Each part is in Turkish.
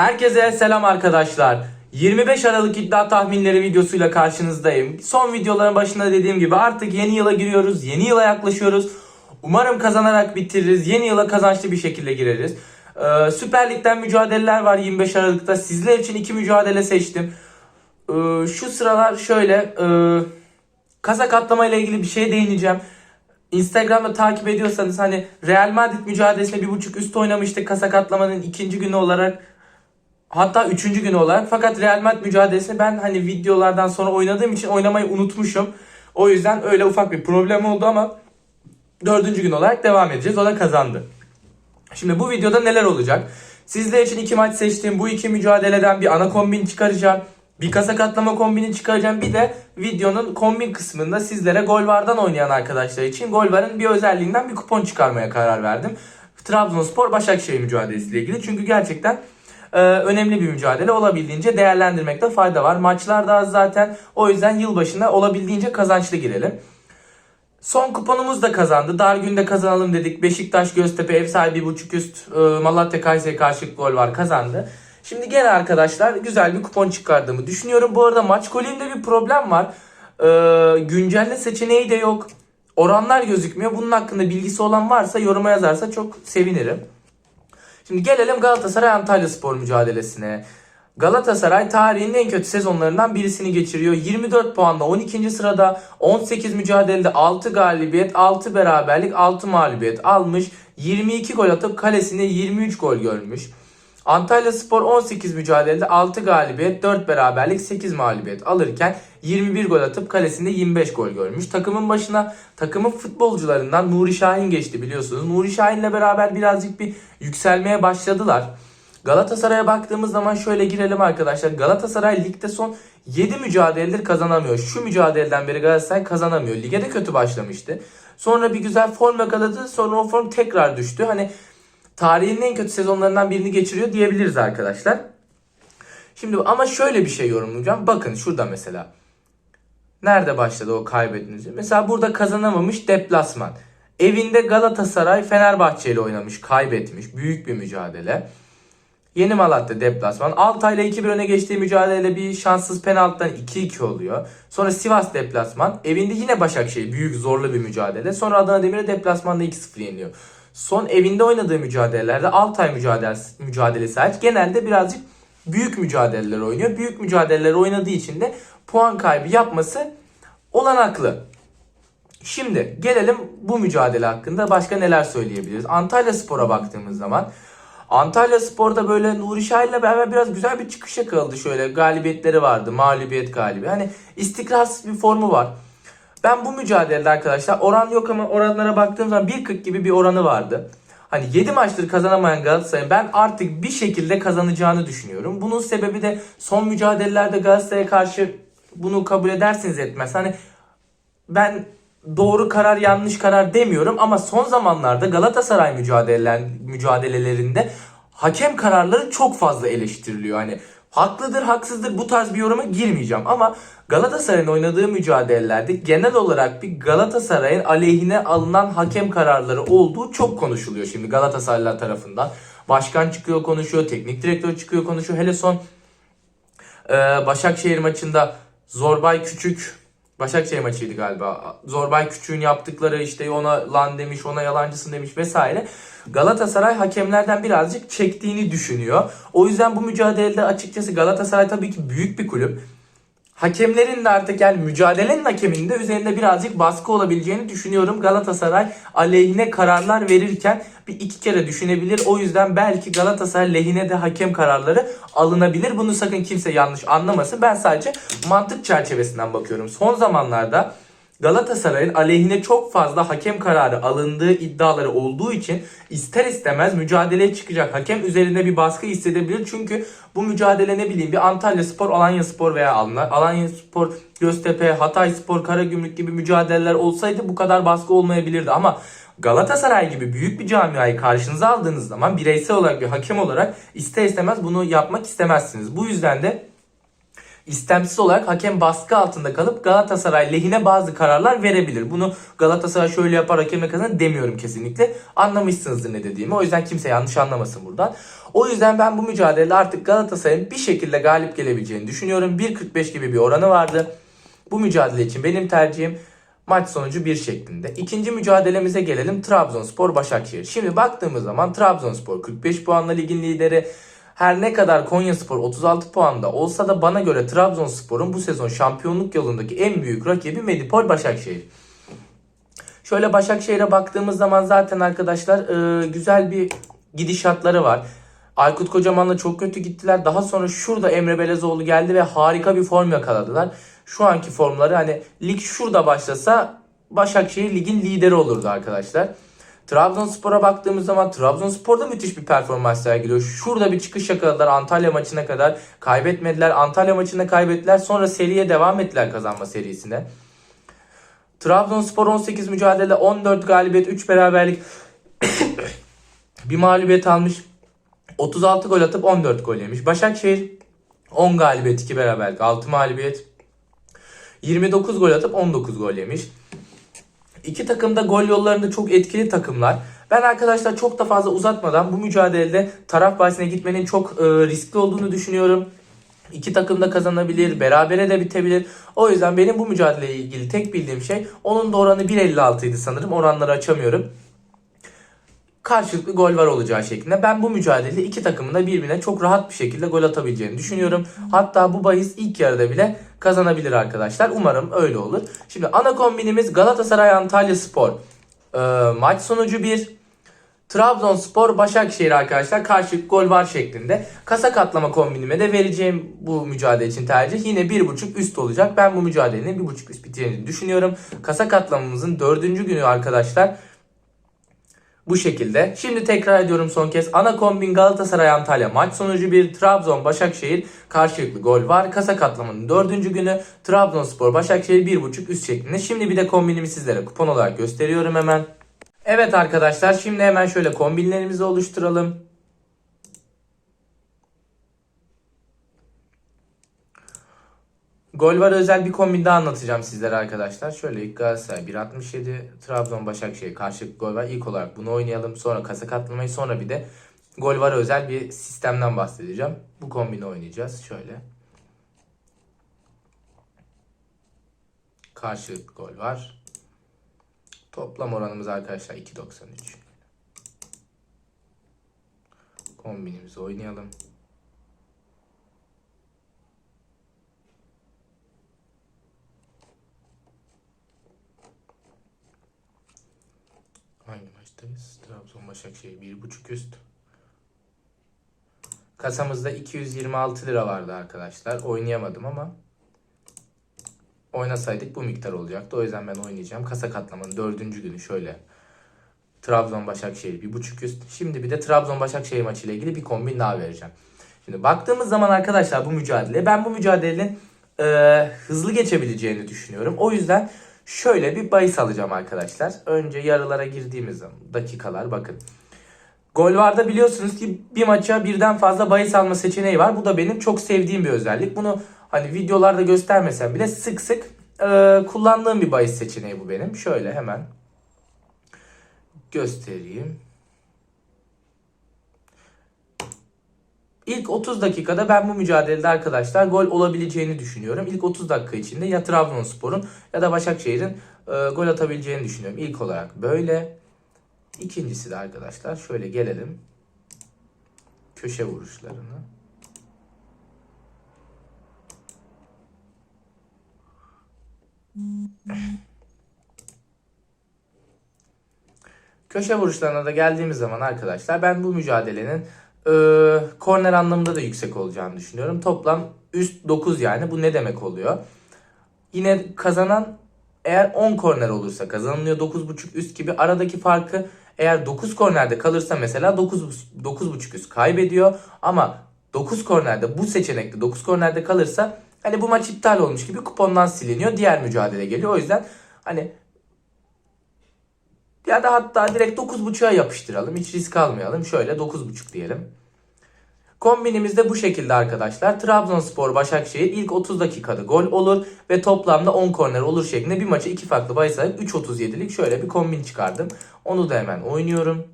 Herkese selam arkadaşlar. 25 Aralık iddia tahminleri videosuyla karşınızdayım. Son videoların başında dediğim gibi artık yeni yıla giriyoruz. Yeni yıla yaklaşıyoruz. Umarım kazanarak bitiririz. Yeni yıla kazançlı bir şekilde gireriz. Ee, Süper Lig'den mücadeleler var 25 Aralık'ta. Sizler için iki mücadele seçtim. Ee, şu sıralar şöyle e, kazak atlama ile ilgili bir şey değineceğim. Instagram'da takip ediyorsanız hani Real Madrid mücadelesinde bir buçuk üst oynamıştık kazak atlamanın ikinci günü olarak. Hatta üçüncü günü olarak. Fakat Real Madrid mücadelesini ben hani videolardan sonra oynadığım için oynamayı unutmuşum. O yüzden öyle ufak bir problem oldu ama dördüncü gün olarak devam edeceğiz. O da kazandı. Şimdi bu videoda neler olacak? Sizler için iki maç seçtim. Bu iki mücadeleden bir ana kombin çıkaracağım. Bir kasa katlama kombini çıkaracağım. Bir de videonun kombin kısmında sizlere Golvar'dan oynayan arkadaşlar için Golvar'ın bir özelliğinden bir kupon çıkarmaya karar verdim. Trabzonspor Başakşehir mücadelesiyle ilgili. Çünkü gerçekten e, önemli bir mücadele. Olabildiğince değerlendirmekte fayda var. Maçlar da az zaten. O yüzden yılbaşında olabildiğince kazançlı girelim. Son kuponumuz da kazandı. Dar günde kazanalım dedik. Beşiktaş Göztepe ev sahibi buçuk üst e, Malatya Kayseri karşılık gol var kazandı. Şimdi gene arkadaşlar güzel bir kupon çıkardığımı düşünüyorum. Bu arada maç golümde bir problem var. E, güncelle seçeneği de yok. Oranlar gözükmüyor. Bunun hakkında bilgisi olan varsa yoruma yazarsa çok sevinirim. Şimdi gelelim Galatasaray Antalya Spor mücadelesine. Galatasaray tarihinin en kötü sezonlarından birisini geçiriyor. 24 puanla 12. sırada 18 mücadelede 6 galibiyet, 6 beraberlik, 6 mağlubiyet almış. 22 gol atıp kalesine 23 gol görmüş. Antalya Spor 18 mücadelede 6 galibiyet, 4 beraberlik, 8 mağlubiyet alırken 21 gol atıp kalesinde 25 gol görmüş. Takımın başına takımın futbolcularından Nuri Şahin geçti biliyorsunuz. Nuri Şahin'le beraber birazcık bir yükselmeye başladılar. Galatasaray'a baktığımız zaman şöyle girelim arkadaşlar. Galatasaray ligde son 7 mücadeledir kazanamıyor. Şu mücadeleden beri Galatasaray kazanamıyor. Lige de kötü başlamıştı. Sonra bir güzel form yakaladı. Sonra o form tekrar düştü. Hani tarihin en kötü sezonlarından birini geçiriyor diyebiliriz arkadaşlar. Şimdi ama şöyle bir şey yorumlayacağım. Bakın şurada mesela. Nerede başladı o kaybetmesi? Mesela burada kazanamamış deplasman. Evinde Galatasaray Fenerbahçe ile oynamış, kaybetmiş. Büyük bir mücadele. Yeni Malatya deplasman. Altay'la 2-1 öne geçtiği mücadelede bir şanssız penaltıdan 2-2 oluyor. Sonra Sivas deplasman. Evinde yine Başakşehir. Büyük zorlu bir mücadele. Sonra Adana Demir'e deplasmanda 2-0 yeniliyor. Son evinde oynadığı mücadelelerde Altay mücadelesi, mücadelesi hariç genelde birazcık büyük mücadeleler oynuyor. Büyük mücadeleler oynadığı için de puan kaybı yapması olanaklı. Şimdi gelelim bu mücadele hakkında başka neler söyleyebiliriz. Antalya Spor'a baktığımız zaman Antalya Spor'da böyle Nuri Şahin'le beraber biraz güzel bir çıkış yakaladı şöyle. Galibiyetleri vardı. Mağlubiyet galibi. Hani istikrarsız bir formu var. Ben bu mücadelede arkadaşlar oran yok ama oranlara baktığım zaman 1.40 gibi bir oranı vardı. Hani 7 maçtır kazanamayan Galatasaray'ın ben artık bir şekilde kazanacağını düşünüyorum. Bunun sebebi de son mücadelelerde Galatasaray'a karşı bunu kabul edersiniz etmez. Hani ben doğru karar yanlış karar demiyorum ama son zamanlarda Galatasaray mücadeleler, mücadelelerinde hakem kararları çok fazla eleştiriliyor. Hani haklıdır haksızdır bu tarz bir yoruma girmeyeceğim ama Galatasaray'ın oynadığı mücadelelerde genel olarak bir Galatasaray'ın aleyhine alınan hakem kararları olduğu çok konuşuluyor şimdi Galatasaraylılar tarafından. Başkan çıkıyor konuşuyor, teknik direktör çıkıyor konuşuyor. Hele son ee, Başakşehir maçında Zorbay Küçük Başakşehir maçıydı galiba. Zorbay Küçük'ün yaptıkları işte ona lan demiş, ona yalancısın demiş vesaire. Galatasaray hakemlerden birazcık çektiğini düşünüyor. O yüzden bu mücadelede açıkçası Galatasaray tabii ki büyük bir kulüp. Hakemlerin de artık yani mücadelenin hakeminin de üzerinde birazcık baskı olabileceğini düşünüyorum. Galatasaray aleyhine kararlar verirken bir iki kere düşünebilir. O yüzden belki Galatasaray lehine de hakem kararları alınabilir. Bunu sakın kimse yanlış anlamasın. Ben sadece mantık çerçevesinden bakıyorum. Son zamanlarda Galatasaray'ın aleyhine çok fazla hakem kararı alındığı iddiaları olduğu için ister istemez mücadeleye çıkacak. Hakem üzerinde bir baskı hissedebilir. Çünkü bu mücadele ne bileyim bir Antalya Spor, Alanya Spor veya Alanya Spor, Göztepe, Hatay Spor, Karagümrük gibi mücadeleler olsaydı bu kadar baskı olmayabilirdi. Ama Galatasaray gibi büyük bir camiayı karşınıza aldığınız zaman bireysel olarak bir hakem olarak ister istemez bunu yapmak istemezsiniz. Bu yüzden de istemsiz olarak hakem baskı altında kalıp Galatasaray lehine bazı kararlar verebilir. Bunu Galatasaray şöyle yapar hakeme kazanır demiyorum kesinlikle. Anlamışsınızdır ne dediğimi. O yüzden kimse yanlış anlamasın buradan. O yüzden ben bu mücadelede artık Galatasaray'ın bir şekilde galip gelebileceğini düşünüyorum. 1.45 gibi bir oranı vardı. Bu mücadele için benim tercihim maç sonucu 1 şeklinde. İkinci mücadelemize gelelim Trabzonspor Başakşehir. Şimdi baktığımız zaman Trabzonspor 45 puanla ligin lideri. Her ne kadar Konyaspor 36 puanda olsa da bana göre Trabzonspor'un bu sezon şampiyonluk yolundaki en büyük rakibi Medipol Başakşehir. Şöyle Başakşehir'e baktığımız zaman zaten arkadaşlar e, güzel bir gidişatları var. Aykut Kocaman'la çok kötü gittiler. Daha sonra şurada Emre Belezoğlu geldi ve harika bir form yakaladılar. Şu anki formları hani lig şurada başlasa Başakşehir ligin lideri olurdu arkadaşlar. Trabzonspor'a baktığımız zaman Trabzonspor'da müthiş bir performans sergiliyor. Şurada bir çıkış yakaladılar Antalya maçına kadar. Kaybetmediler. Antalya maçında kaybettiler. Sonra seriye devam ettiler kazanma serisine. Trabzonspor 18 mücadele 14 galibiyet 3 beraberlik bir mağlubiyet almış. 36 gol atıp 14 gol yemiş. Başakşehir 10 galibiyet 2 beraberlik 6 mağlubiyet. 29 gol atıp 19 gol yemiş. İki takım da gol yollarında çok etkili takımlar. Ben arkadaşlar çok da fazla uzatmadan bu mücadelede taraf bahsine gitmenin çok e, riskli olduğunu düşünüyorum. İki takım da kazanabilir, berabere de bitebilir. O yüzden benim bu mücadeleyle ilgili tek bildiğim şey onun da oranı 1.56 idi sanırım. Oranları açamıyorum. Karşılıklı gol var olacağı şeklinde. Ben bu mücadelede iki takımın da birbirine çok rahat bir şekilde gol atabileceğini düşünüyorum. Hatta bu bahis ilk yarıda bile kazanabilir arkadaşlar. Umarım öyle olur. Şimdi ana kombinimiz Galatasaray Antalya Spor. Ee, maç sonucu 1. Trabzonspor Başakşehir arkadaşlar karşılıklı gol var şeklinde. Kasa katlama kombinime de vereceğim bu mücadele için tercih yine 1.5 üst olacak. Ben bu mücadelenin 1.5 üst biteceğini düşünüyorum. Kasa katlamamızın dördüncü günü arkadaşlar bu şekilde. Şimdi tekrar ediyorum son kez. Ana kombin Galatasaray Antalya maç sonucu bir Trabzon Başakşehir karşılıklı gol var. Kasa katlamanın dördüncü günü Trabzonspor Başakşehir 1.5 üst şeklinde. Şimdi bir de kombinimi sizlere kupon olarak gösteriyorum hemen. Evet arkadaşlar şimdi hemen şöyle kombinlerimizi oluşturalım. Gol var özel bir kombin daha anlatacağım sizlere arkadaşlar. Şöyle ilk Galatasaray 1.67, Trabzon Başakşehir karşılıklı gol var. İlk olarak bunu oynayalım. Sonra kasa katlamayı sonra bir de gol var özel bir sistemden bahsedeceğim. Bu kombini oynayacağız. Şöyle. Karşılıklı gol var. Toplam oranımız arkadaşlar 2.93. Kombinimizi oynayalım. Maçtayız? Trabzon Başakşehir 1.5 üst. Kasamızda 226 lira vardı arkadaşlar. Oynayamadım ama oynasaydık bu miktar olacaktı. O yüzden ben oynayacağım. Kasa katlamanın dördüncü günü şöyle. Trabzon Başakşehir bir buçuk üst. Şimdi bir de Trabzon Başakşehir maçı ile ilgili bir kombin daha vereceğim. Şimdi baktığımız zaman arkadaşlar bu mücadele ben bu mücadelenin e, hızlı geçebileceğini düşünüyorum. O yüzden şöyle bir bahis alacağım arkadaşlar. Önce yarılara girdiğimiz dakikalar bakın. Gol varda biliyorsunuz ki bir maça birden fazla bahis alma seçeneği var. Bu da benim çok sevdiğim bir özellik. Bunu hani videolarda göstermesem bile sık sık e, kullandığım bir bahis seçeneği bu benim. Şöyle hemen göstereyim. İlk 30 dakikada ben bu mücadelede arkadaşlar gol olabileceğini düşünüyorum. İlk 30 dakika içinde ya Trabzonspor'un ya da Başakşehir'in e, gol atabileceğini düşünüyorum. İlk olarak böyle. İkincisi de arkadaşlar şöyle gelelim. Köşe vuruşlarını. Köşe vuruşlarına da geldiğimiz zaman arkadaşlar ben bu mücadelenin e, korner anlamında da yüksek olacağını düşünüyorum. Toplam üst 9 yani bu ne demek oluyor? Yine kazanan eğer 10 korner olursa kazanılıyor 9.5 üst gibi aradaki farkı eğer 9 kornerde kalırsa mesela 9 9.5 üst kaybediyor ama 9 kornerde bu seçenekte 9 kornerde kalırsa hani bu maç iptal olmuş gibi kupondan siliniyor. Diğer mücadele geliyor. O yüzden hani ya da hatta direkt 9.5'a yapıştıralım. Hiç risk almayalım. Şöyle 9.5 diyelim. Kombinimiz de bu şekilde arkadaşlar. Trabzonspor Başakşehir ilk 30 dakikada gol olur ve toplamda 10 korner olur şeklinde bir maçı iki farklı bahis alıp 3.37'lik şöyle bir kombin çıkardım. Onu da hemen oynuyorum.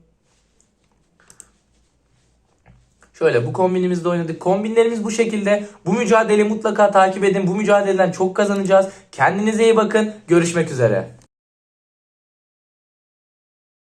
Şöyle bu kombinimizde oynadık. Kombinlerimiz bu şekilde. Bu mücadeleyi mutlaka takip edin. Bu mücadeleden çok kazanacağız. Kendinize iyi bakın. Görüşmek üzere.